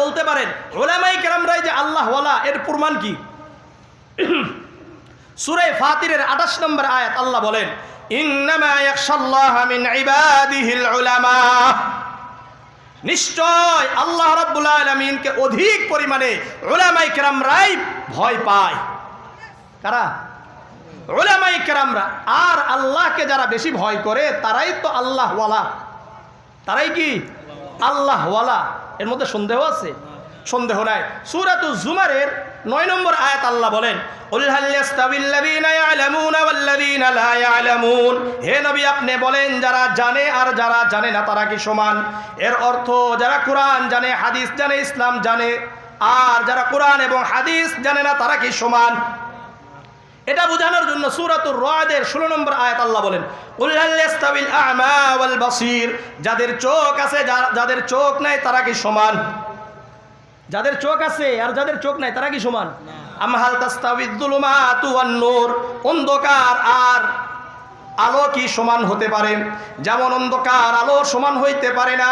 বলতে পারেন। ওলামাই কেরামরাই যে আল্লাহ ওয়ালা, এর প্রমাণ কি? সুরে ফাতিরের আঠাশ নম্বর আয়াত আল্লাহ বলেন নিশ্চয় আল্লাহ রাব্বুল আলামিনকে অধিক পরিমাণে উলামাই কেরামরাই ভয় পায়। কারা? ওলামাই কেরামরা। আর আল্লাহকে যারা বেশি ভয় করে, তারাই তো আল্লাহ ওয়ালা। তারাই কি? আল্লাহ ওয়ালা। এর মধ্যে সন্দেহ আছে? সন্দেহ নাই। সুরাতু জুমারের নয় নম্বর আয়াত আল্লাহ বলেন "কুল হাল ইয়াস্তাবিল্লাযীনা ইয়ালামুনা ওয়াল্লাযীনা লা ইয়ালামুন? হে নবী, আপনি বলেন, যারা জানে আর যারা জানে না, তারা কি সমান? এর অর্থ, যারা কোরআন জানে, হাদিস জানে, ইসলাম জানে, আর যারা কোরআন এবং হাদিস জানে না, তারা কি সমান? এটা বোঝানোর জন্য সুরাতুর রাদের ষোলো নম্বর আয়াত আল্লাহ বলেন বাসির? যাদের চোখ আছে যাদের চোখ নাই তারা কি সমান? যাদের চোখ আছে আর যাদের চোখ নাই তারা কি সমান? আমহাল তাস্তাবিদুলুমাতু ওয়ান নূর অন্ধকার আর আলো কি সমান হতে পারে? যেমন অন্ধকার আলো সমান হইতে পারে না,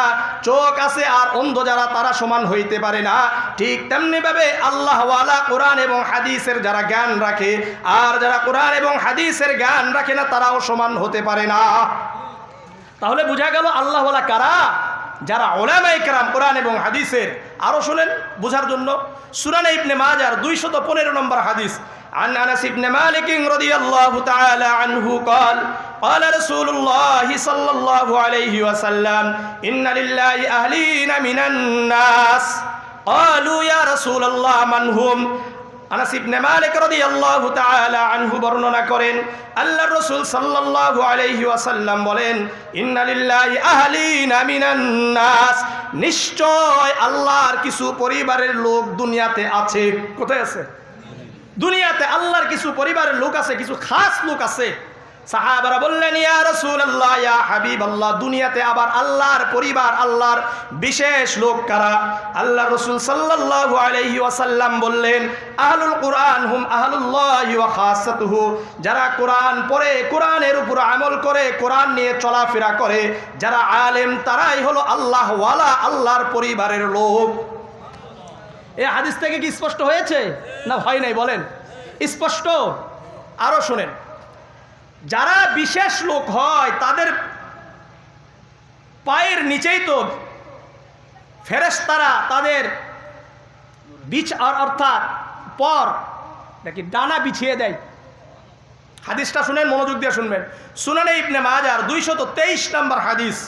চোখ আছে আর অন্ধ যারা, তারা সমান হইতে পারে না। ঠিক তেমনি ভাবে আল্লাহ ওয়ালা কোরআন এবং হাদিসের যারা জ্ঞান রাখে, আর যারা কোরআন এবং হাদিসের জ্ঞান রাখে না, তারাও সমান হতে পারে না। তাহলে বোঝা গেল আল্লাহ ওয়ালা কারা? যারা ওলামাই কেরাম কোরআন এবং হাদিসের আরও শোনেন বোঝার জন্য। সুরানে ইবনে মাজার দুইশত পনেরো নম্বর হাদিস। عن انس بن مالك رضي الله تعالى عنه قال قال رسول الله صلى الله عليه وسلم ان لله اهلين من الناس قالوا يا رسول الله من هم আনাস ইবনে মালিক রাদিয়াল্লাহু তাআলা আনহু বর্ণনা করেন আল্লাহর রাসূল সাল্লাল্লাহু আলাইহি ওয়াসাল্লাম বলেন ইন্না লিল্লাহি আহলিনা মিনান নাস নিশ্চয় আল্লাহর কিছু পরিবারের লোক দুনিয়াতে আছে কোথায় আছে দুনিয়াতে আল্লাহর কিছু পরিবারের লোক আছে, কিছু খাস লোক আছে। সাহাবারা বললেন, ইয়া রাসূলুল্লাহ, ইয়া হাবিবাল্লাহ, দুনিয়াতে আবার আল্লাহর পরিবার, আল্লাহর বিশেষ লোক কারা? আল্লাহ রাসূল সাল্লাল্লাহু আলাইহি ওয়াসাল্লাম বললেন, আহলুল কুরআন হুম আহলুল্লাহি ওয়া খাসাতুহু। যারা কোরআন পড়ে, কোরআনের উপর আমল করে, কোরআন নিয়ে চলাফেরা করে, যারা আলেম, তারাই হলো আল্লাহ ওয়ালা আল্লাহর পরিবারের লোক। এই হাদিস থেকে কি স্পষ্ট হয়েছে? না, হয় নাই, বলেন। স্পষ্ট? আরও শোনেন। যারা বিশেষ লোক হয়, তাদের পায়ের নিচেই তো ফেরেশতারা তাদের বিচ অর্থাৎ পর নাকি ডানা বিছিয়ে দেয়। হাদিসটা শুনেন, মনোযোগ দিয়ে শুনবেন। সুনানে ইবনে মাজার দুইশত তেইশ নম্বর হাদিস।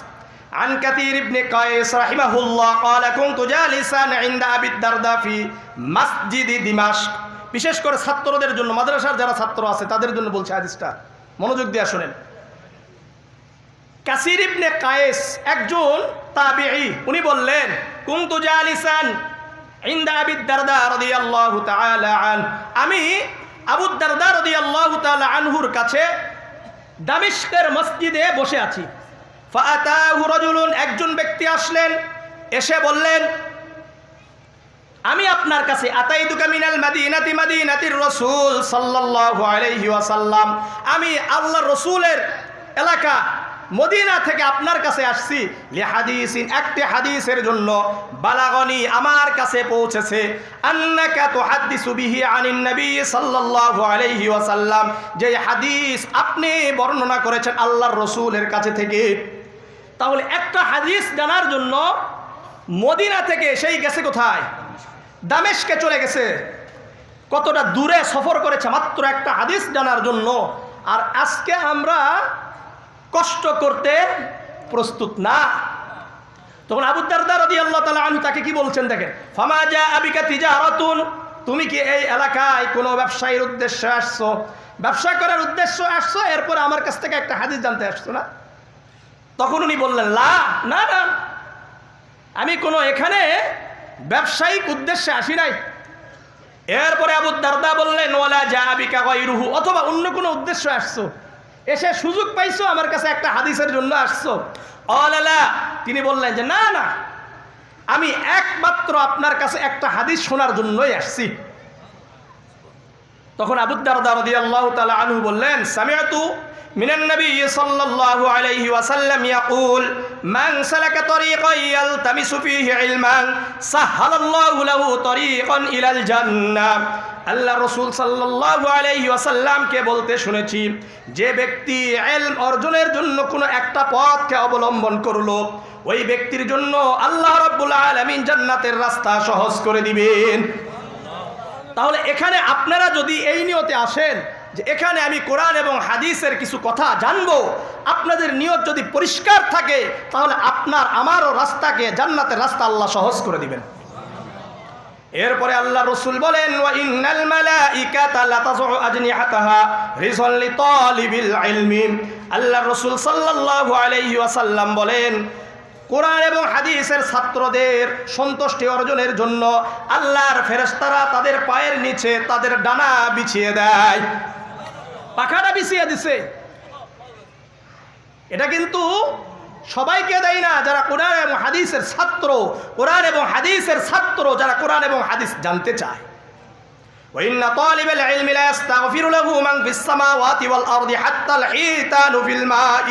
عن كثير بن قيس رحمه الله قال كنت جالسا عند أبي الدرداء في مسجد دمشق বিশেষ করে ছাত্রদের জন্য মাদ্রাসার যারা ছাত্র আছে তাদের জন্য বলছে হাদিসটা মনোযোগ দিয়ে শুনেন কাসির ইবনে কায়েস একজন তাবিঈ উনি বললেন কুনতু জালিসান ইনদা আবি দারদা রাদিয়াল্লাহু তাআলা আন আমি আবু দারদা রাদিয়াল্লাহু তাআলা আনহুর কাছে দামিশকের মসজিদে বসে আছি একজন ব্যক্তি আসলেন, এসে বললেন, আমি আপনার কাছে আতাইতুকা মিনাল মাদিনাতি মাদিনাতির রাসূল সাল্লাল্লাহু আলাইহি ওয়াসাল্লাম। আমি আল্লাহর রাসূলের এলাকা মদিনা থেকে আপনার কাছে আসছি লি হাদিসিন একটি হাদিসের জন্য। বালাগনি আমার কাছে পৌঁছেছে। আন্নাকা তুহাদ্দিসু বিহি আনিন নবী সাল্লাল্লাহু আলাইহি ওয়াসাল্লাম। যে হাদিস আপনি বর্ণনা করেছেন আল্লাহর রসুলের কাছে থেকে। তাহলে একটা হাদিস জানার জন্য মদিনা থেকে সেই গেছে কোথায়? দামেশকে চলে গেছে। কতটা দূরে সফর করেছে মাত্র একটা হাদিস জানার জন্য। আর আজকে আমরা কষ্ট করতে প্রস্তুত না। তখন আবু রদি আল্লাহ তালা আনু তাকে কি বলছেন দেখেন? ফামাজা আবিকা তিজারাতুন, তুমি কি এই এলাকায় কোনো ব্যবসায়ীর উদ্দেশ্যে আসছো? ব্যবসা করার উদ্দেশ্য আসছো, এরপর আমার কাছ থেকে একটা হাদিস জানতে আসছো না? তখন উনি বললেন, লা, না না। আমি কোনো এখানে ব্যবসায়িক উদ্দেশ্যে আসি নাই। এরপরে আবু দারদা বললেন ওলা যা আবিকা রুহু অথবা অন্য কোনো উদ্দেশ্য আসছো। এসে সুযোগ পাইছো, আমার কাছে একটা হাদিসের জন্য আসছো। অলালা তিনি বললেন যে, না না। আমি একমাত্র আপনার কাছে একটা হাদিস শোনার জন্যই আসছি। তখন আবুদ্দারদা রদি আল্লাহ তালা আনহু বললেন সামিয়াতু من النبي صلى الله عليه وسلم يقول من سلك طريقا يلتمس فيه علما سهل الله له طريقا إلى الجنة আল্লাহ রসুল সাল্লাল্লাহু আলাইহি ওয়াসাল্লামকে বলতে শুনেছি যে ব্যক্তি এলম অর্জনের জন্য কোনো একটা পথকে অবলম্বন করলো ওই ব্যক্তির জন্য আল্লাহ রাব্বুল আলামিন জান্নাতের রাস্তা সহজ করে দিবেন তাহলে এখানে আপনারা যদি এই নিয়তে আসেন যে এখানে আমি কোরআন এবং হাদিসের কিছু কথা জানব। আপনাদের নিয়ত যদি পরিষ্কার থাকে, তাহলে আপনার, আমারও রাস্তাকে জান্নাতের রাস্তা আল্লাহ সহজ করে দিবেন। এরপরে আল্লাহ রসুল বলেন আল্লাহ রসুল ওয়াসাল্লাম বলেন, কোরআন এবং হাদিসের ছাত্রদের সন্তুষ্টি অর্জনের জন্য আল্লাহর ফেরেশতারা তাদের পায়ের নিচে তাদের ডানা বিছিয়ে দেয়। পাখাটা বিছিয়ে দিছে এটা কিন্তু সবাইকে দেয় না যারা কোরআন এবং হাদিসের ছাত্র কোরআন এবং হাদিসের ছাত্র যারা কোরআন এবং হাদিস জানতে চায় وإن طالب العلم لا يستغفر له من في السماوات والأرض حتى الحيتان في الماء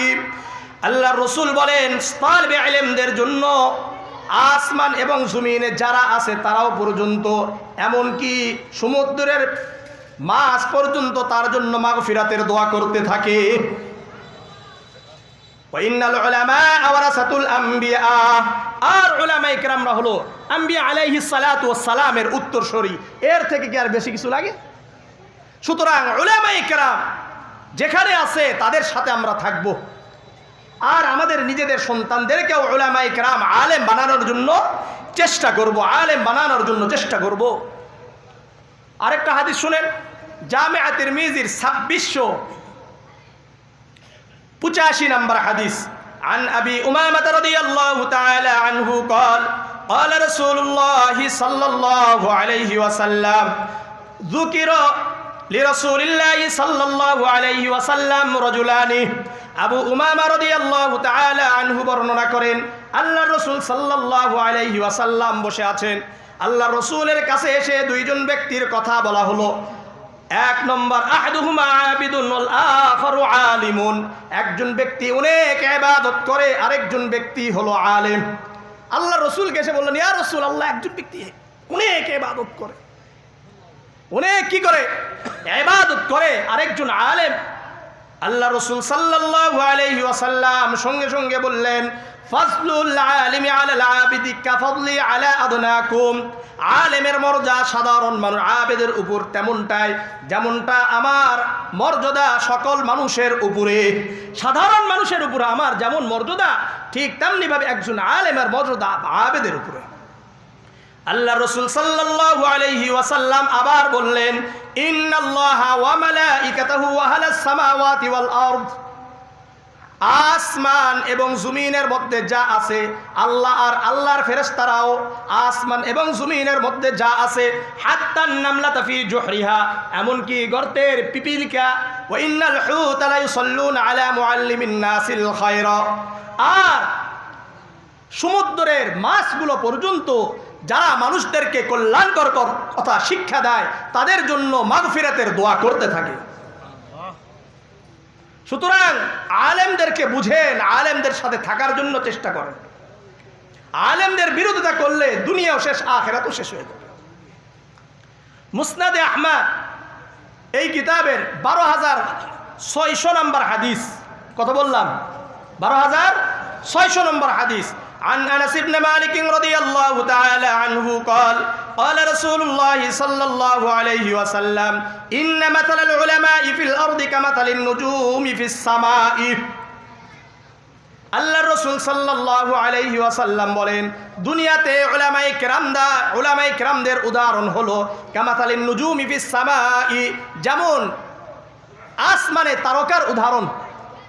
আল্লাহ রসুল বলেন তালবে আলেমদের জন্য আসমান এবং জমিনে যারা আছে তারাও পর্যন্ত এমনকি সমুদ্রের মাছ পর্যন্ত তার জন্য মাগফিরাতের দোয়া করতে থাকে। আর হলো সালামের এর থেকে কি আর বেশি কিছু লাগে? সুতরাং যেখানে আছে তাদের সাথে আমরা থাকব। আর আমাদের নিজেদের সন্তানদেরকেও উলামা ইকরাম আলেম বানানোর জন্য চেষ্টা করব, আলেম বানানোর জন্য চেষ্টা করব। আরেকটা হাদিস শুনেন। জামিয়া তিরমিজির ছাব্বিশশো পঁচাশি নম্বর হাদিস عن أبي أمامة رضي الله تعالى عنه قال قال رسول الله صلى الله عليه وسلم ذكر لرسول الله صلى الله عليه وسلم رجلان আবু উমামা রাদিয়াল্লাহু তাআলা আনহু বর্ণনা করেন আল্লাহ রাসূল সাল্লাল্লাহু আলাইহি ওয়াসাল্লাম বসে আছেন আল্লাহ রসুলের কাছে এসে দুইজন ব্যক্তির কথা বলা হলো এক নম্বর আলিমুন। একজন ব্যক্তি অনেক ইবাদত করে, আরেকজন ব্যক্তি হলো আলেম। আল্লাহ রসুলকে এসে বললেন, ইয়া রসুল আল্লাহ একজন ব্যক্তি অনেক ইবাদত করে। অনেক কি করে? ইবাদত করে, আরেকজন আলেম। আল্লাহ রসুল আলাইহি ওয়াসাল্লাম সঙ্গে সঙ্গে বললেন আলেমের মর্যাদা সাধারণ মানুষ আবেদের উপর তেমনটাই, যেমনটা আমার মর্যাদা সকল মানুষের উপরে। সাধারণ মানুষের উপরে আমার যেমন মর্যাদা, ঠিক তেমনিভাবে একজন আলেমের মর্যাদা আবেদের উপরে। আল্লাহ রসুল সাল্লাল্লাহু আলাইহি ওয়াসাল্লাম আবার বললেন, ইন্নাল্লাহা ওয়া মালাইকাতাহু ওয়া আহলাস সামাওয়াতি ওয়াল আরদ। আসমান এবং জমিনের মধ্যে যা আছে, আল্লাহ আর আল্লাহর ফেরেশতারাও আসমান এবং জমিনের মধ্যে যা আছে, হাত্তান নামলা তাফি জোহরিহা, এমনকি গর্তের পিপিলিকা, ওয়া ইন্নাল হুত লা ইউসাল্লুনা আলা মুআল্লিমিন নাসিল আর সমুদ্রের মাছগুলো পর্যন্ত যারা মানুষদেরকে কল্যাণকর কথা শিক্ষা দেয়, তাদের জন্য মাগফিরাতের দোয়া করতে থাকে। সুতরাং আলেমদেরকে বুঝেন আলেমদের সাথে থাকার জন্য চেষ্টা করেন আলেমদের বিরোধিতা করলে দুনিয়াও শেষ আখেরাতও শেষ হয়ে যাবে মুসনাদে আহমদ এই কিতাবের বারো হাজার ছয়শো নম্বর হাদিস কত বললাম বারো হাজার ছয়শো নম্বর হাদিস عن انس بن مالك رضي الله تعالى عنه قال قال رسول الله صلى الله عليه وسلم ان مثل العلماء في الارض كمثل النجوم في السماء আল্লাহ রসুল সাল্লাল্লাহু আলাইহি ওয়াসাল্লাম বলেন দুনিয়াতে উলামায়ে কেরামদা উলামায়ে কেরামদের উদাহরণ হলো কামাতালিন নুজুমি ফিস সামাই যেমন আসমানে তারকার উদাহরণ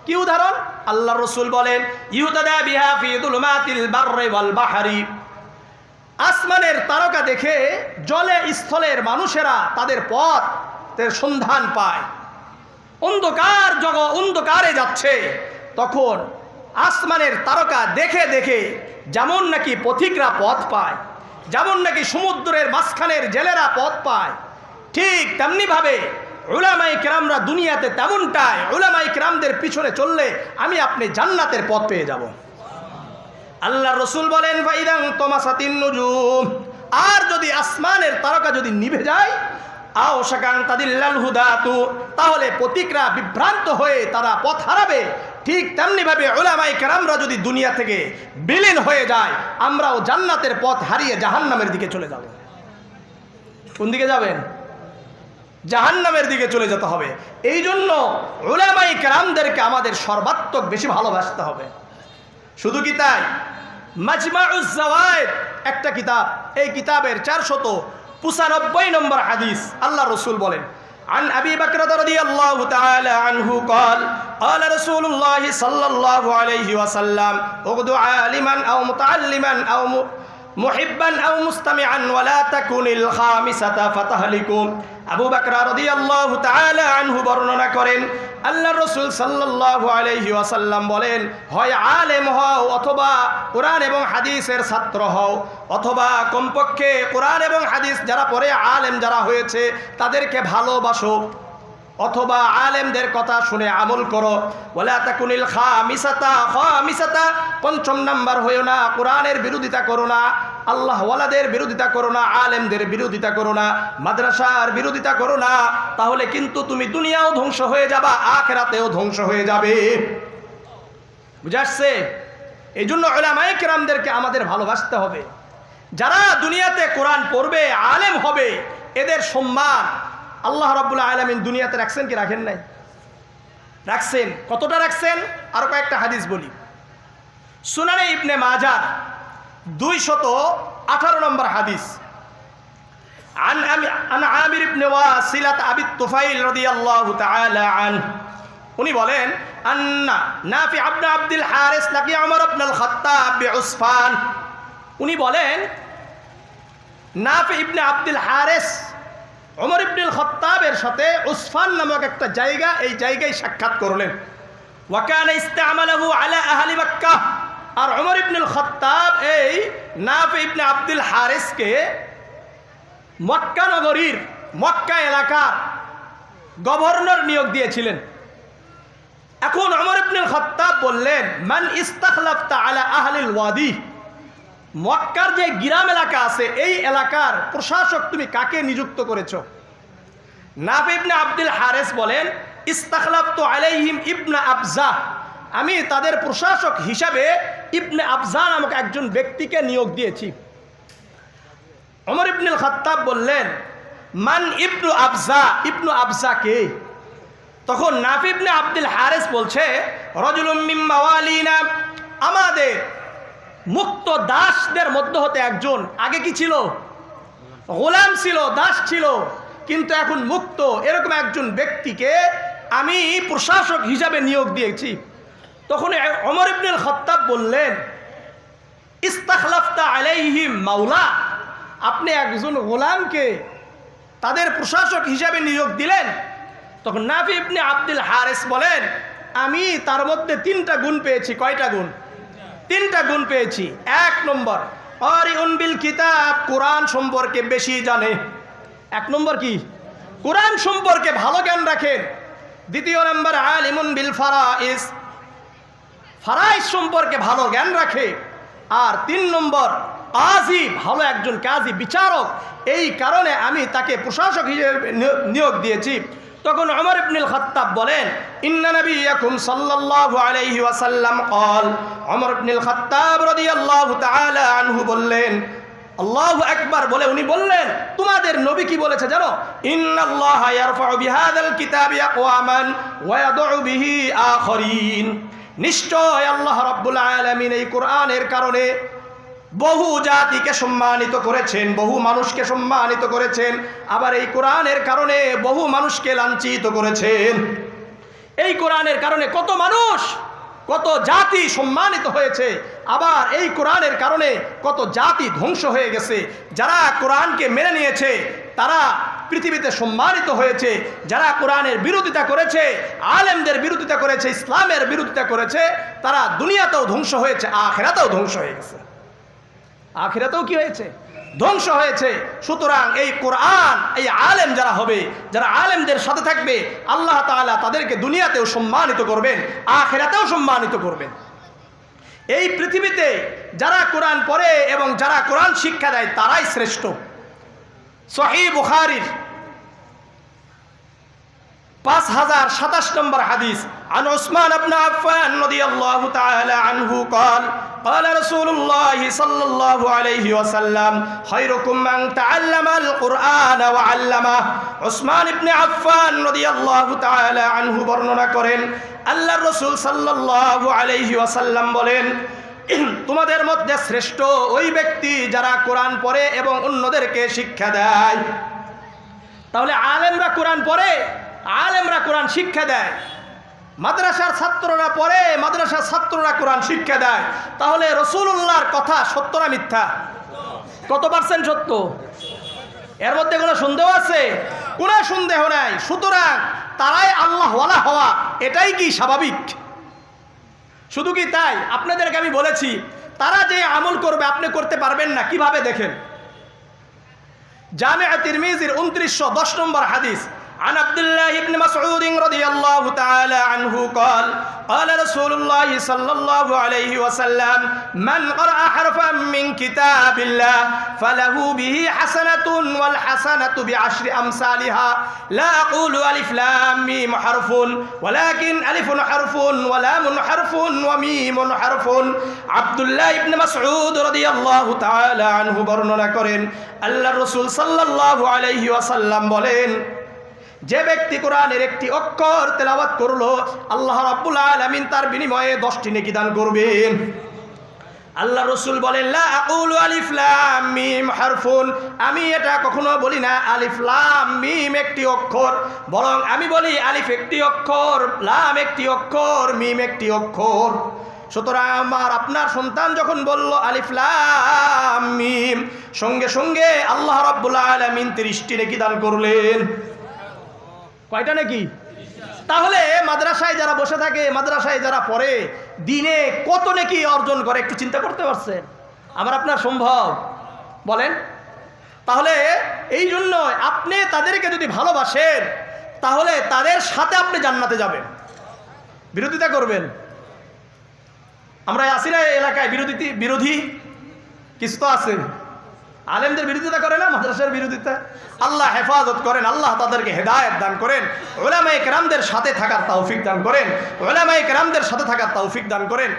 কি উদাহরণ আল্লাহ রসুল বলেন ইহুদাদা বিহা ফি দুলুমাতিল বাররি ওয়াল বাহরি আসমানের তারকা দেখে জলে স্থলের মানুষেরা তাদের পথের সন্ধান পায়। অন্ধকার জগ অন্ধকারে যাচ্ছে। তখন আসমানের তারকা দেখে দেখে যেমন নাকি পথিকরা পথ পায়, যেমন নাকি সমুদ্রের মাঝখানের জেলেরা পথ পায়, ঠিক তেমনিভাবে ওলামাই কেরামরা দুনিয়াতে তেমনটাই ওলামাই কেরামদের পিছনে চললে আমি আপনি জান্নাতের পথ পেয়ে যাব। আল্লাহ রসুল বলেন ভাইদাং তোমাসাতিন নুজুম। আর যদি আসমানের তারকা যদি নিভে যায়, আও শাকাং তাদিল্লাল হুদাতু তাহলে প্রতিকরা বিভ্রান্ত হয়ে তারা পথ হারাবে। ঠিক তেমনিভাবে ওলামাই কেরামরা যদি দুনিয়া থেকে বিলীন হয়ে যায়, আমরাও জান্নাতের পথ হারিয়ে জাহান্নামের দিকে চলে যাব। কোন দিকে যাবেন? জাহান্নামের দিকে চলে যেতে হবে। এই জন্য ওলামাই কেরামদেরকে আমাদের সর্বাত্মক বেশি ভালোবাসতে হবে। শুধু কি তাই? মাজমাউজ জাওয়ায়েদ একটা কিতাব এই কিতাবের চারশত পঁচানব্বই নম্বর হাদিস আল্লাহ রসুল বলেন عن أبي بكر رضي الله تعالى عنه قال قال رسول الله صلى الله عليه وسلم اغدو عالما أو متعلما أو م... محبا أو مستمعا ولا تكن الخامسة فتهلكم আবু বাকরা রদি আল্লাহ আনহু বর্ণনা করেন আল্লাহ রসুল সাল্লাহ আলহি আসাল্লাম বলেন, হয় আলেম হও অথবা কোরআন এবং হাদিসের ছাত্র হও, অথবা কমপক্ষে কোরআন এবং হাদিস যারা পরে আলেম যারা হয়েছে, তাদেরকে ভালোবাসো। অথবা আলেমদের কথা শুনে আমল করো। বলে তাকুনিল খা মিসাতা খ মিসাতা পঞ্চম নাম্বার হইও না, কোরআনের বিরোধিতা করো না, আল্লাহ ওয়ালাদের বিরোধিতা করো না, আলেমদের বিরোধিতা করো না, মাদ্রাসার বিরোধিতা করো না, তাহলে কিন্তু তুমি দুনিয়াও ধ্বংস হয়ে যাবা, আখেরাতেও ধ্বংস হয়ে যাবে। বুঝে আসছে? এই জন্য ওলামাই কেরামদেরকে আমাদের ভালোবাসতে হবে। যারা দুনিয়াতে কোরআন পড়বে, আলেম হবে, এদের সম্মান আল্লাহ রাব্বুল আলমিন দুনিয়াতে রাখছেন কি রাখেন নাই রাখছেন কতটা রাখছেন আরো কয়েকটা হাদিস বলি সুনানে ইবনে মাজার দুই শত আঠারো নম্বর হাদিস عن أم- عن عامر بن واسلة أبي الطفيل رضي الله تعالى عنه উনি বলেন আন্না নাফি আবনা আব্দুল হারিস লাকি আমর আবনুল খাত্তাব বিউসফান উনি বলেন নাফি ইবনে আব্দুল হারিস ওমর ইবনুল খত্তাবের সাথে উসফান নামক একটা জায়গা, এই জায়গায় সাক্ষাৎ করলেন। ওয়াকান ইস্তামালাহু আলা আহলি মক্কা। আর ওমর ইবনুল খত্তাব এই নাফ ইবনে আব্দুল হারিসকে মক্কা নগরীর, মক্কা এলাকার গভর্নর নিয়োগ দিয়েছিলেন। এখন ওমর ইবনুল খত্তাব বললেন, মান ইস্তাখলাফতা আলা আহলিল ওয়াদি। মক্কার যে গ্রাম এলাকা আছে, এই এলাকার প্রশাসক তুমি কাকে নিযুক্ত করেছ? নাফ ইবনে আব্দুল হারেস বলেন ইস্তাখলাফ তো আলাইহিম ইবনা আবজা আমি তাদের প্রশাসক হিসাবে ইবনে আবজা নামক একজন ব্যক্তিকে নিয়োগ দিয়েছি। অমর ইবনুল খাত্তাব বললেন, মান ইবনু আবজা ইবনু আবজা কে? তখন নাফিবনে আব্দুল হারেস বলছে মাওয়ালিনা। আমাদের মুক্ত দাসদের মধ্য হতে একজন। আগে কি ছিল? গোলাম ছিল, দাস ছিল, কিন্তু এখন মুক্ত। এরকম একজন ব্যক্তিকে আমি প্রশাসক হিসাবে নিয়োগ দিয়েছি। তখন অমর ইবনুল খত্তাব বললেন, ইস্তাখলাফতা আলাইহিম মাওলা। আপনি একজন গোলামকে তাদের প্রশাসক হিসাবে নিয়োগ দিলেন। তখন নাফি ইবনে আব্দুল হারেস বলেন, আমি তার মধ্যে তিনটা গুণ পেয়েছি। কয়টা গুণ? তিনটা গুণ পেয়েছি। এক নম্বর, অরিউন বিল কিতাব কোরআন সম্পর্কে বেশি জানে। এক নম্বর কি? কোরআন সম্পর্কে ভালো জ্ঞান রাখেন। দ্বিতীয় নম্বর, আলিমুন বিল ফারাইস। ফারাইস সম্পর্কে ভালো জ্ঞান রাখে। আর তিন নম্বর, কাজী, ভালো একজন কাজী, বিচারক। এই কারণে আমি তাকে প্রশাসক হিসেবে নিয়োগ দিয়েছি। তখন অমর ইবনুল খাত্তাব বলেন ইন্নানবী ইয়াকুম সাল্লাল্লাহু আলাইহি ওয়াসাল্লাম কল অমর ইবনুল খাত্তাব রাদিয়াল্লাহু তাআলা আনহু বললেন, আল্লাহ একবার বলে উনি বললেন, তোমাদের নবী কি বলেছে জানো? ইন্নাল্লাহ ইয়ারফাউ বিহাদাল কিতাবি আকওয়ামান ওয়া ইয়াদউ বিহি আখরিন। নিশ্চয় আল্লাহ রাব্বুল আলামিন এই কোরআনের কারণে বহু জাতিকে সম্মানিত করেছেন, বহু মানুষকে সম্মানিত করেছেন, আবার এই কোরআনের কারণে বহু মানুষকে লাঞ্ছিত করেছেন। এই কোরআনের কারণে কত মানুষ, কত জাতি সম্মানিত হয়েছে, আবার এই কোরআনের কারণে কত জাতি ধ্বংস হয়ে গেছে। যারা কোরআনকে মেনে নিয়েছে, তারা পৃথিবীতে সম্মানিত হয়েছে। যারা কোরআনের বিরোধিতা করেছে, আলেমদের বিরোধিতা করেছে, ইসলামের বিরোধিতা করেছে, তারা দুনিয়াতেও ধ্বংস হয়েছে, আখেরাতেও ধ্বংস হয়ে গেছে। আখেরাতেও কি হয়েছে? ধ্বংস হয়েছে। সুতরাং এই কোরআন, এই আলেম যারা হবে, যারা আলেমদের সাথে থাকবে, আল্লাহ তাআলা তাদেরকে দুনিয়াতেও সম্মানিত করবেন, আখেরাতেও সম্মানিত করবেন। এই পৃথিবীতে যারা কোরআন পড়ে এবং যারা কোরআন শিক্ষা দেয়, তারাই শ্রেষ্ঠ। সহি বুখারির পাঁচ হাজার সাতাশ নম্বর হাদিস عن عثمان بن عفان رضي الله تعالى عنه قال قال رسول الله صلى الله عليه وسلم خيركم من تعلم القرآن وعلمه عثمان بن عفان رضي الله تعالى عنه বর্ণনা করেন আল্লাহর রাসূল সাল্লাল্লাহু আলাইহি ওয়াসাল্লাম বলেন তোমাদের মধ্যে শ্রেষ্ঠ ওই ব্যক্তি যারা কোরআন পড়ে এবং অন্যদেরকে শিক্ষা দেয় তাহলে আলেমরা কোরআন পড়ে আলেমরা কোরআন শিক্ষা দেয় মাদ্রাসার ছাত্ররা পড়ে, মাদ্রাসার ছাত্ররা কোরআন শিক্ষা দেয়। তাহলে রসুল্লাহর কথা সত্য না মিথ্যা? কত পার্সেন্ট সত্য? এর মধ্যে কোনো সন্দেহ আছে? কোনো সন্দেহ নাই। সুতরাং তারাই আল্লাহওয়ালা হওয়া, এটাই কি স্বাভাবিক? শুধু কি তাই? আপনাদেরকে আমি বলেছি, তারা যে আমল করবে, আপনি করতে পারবেন না। কীভাবে দেখেন? জামিয়া তিরমিজির উনত্রিশশো দশ নম্বর হাদিস। عن عبد الله بن مسعود رضي الله تعالى عنه قال قال رسول الله صلى الله عليه وسلم من قرأ حرفا من كتاب الله فله به حسنة والحسنة بعشر أمثالها لا أقول ألف لام ميم حرف ولكن ألف حرف ولام حرف وميم حرف عبد الله بن مسعود رضي الله تعالى عنه বর্ণনা করেন আল্লাহ রসুল সাল্লাল্লাহু আলাইহি ওয়াসাল্লাম বলেন যে ব্যক্তি কোরআনের একটি অক্ষর তেলাওয়াত করল, আল্লাহ রাব্বুল আলামিন তার বিনিময়ে দশটি নেকি দান করবেন। আল্লাহ রসুল বলেন মিম হারফুন। আমি এটা কখনো বলি না, আলিফ লাম মিম একটি অক্ষর, বরং আমি বলি আলিফ একটি অক্ষর, লাম একটি অক্ষর, মিম একটি অক্ষর। সুতরাং আমার আপনার সন্তান যখন বলল আলিফ লাম মিম, সঙ্গে সঙ্গে আল্লাহ রাব্বুল আলামিন তিরিশটি নেকি দান করলেন। কয়টা নাকি? তাহলে মাদ্রাসায় যারা বসে থাকে, মাদ্রাসায় যারা পড়ে, দিনে কত নাকি অর্জন করে একটু চিন্তা করতে পারছেন? আমার আপনার সম্ভব। বলেন। তাহলে এই জন্য আপনি তাদেরকে যদি ভালোবাসেন, তাহলে তাদের সাথে আপনি জান্নাতে যাবেন। বিরোধিতা করবেন। আমরা আছি না এলাকায় বিরোধী বিরোধী কিছু তো আছে। আলেমদের বিরোধিতা করে না, মাদ্রাসার বিরোধিতা? আল্লাহ হেফাজত করেন, আল্লাহ তাদেরকে হেদায়ত দান করেন ওলামাই কেরামদের সাথে থাকার তাওফিক দান করেন ওলামাই কেরামদের সাথে থাকার তাওফিক দান করেন।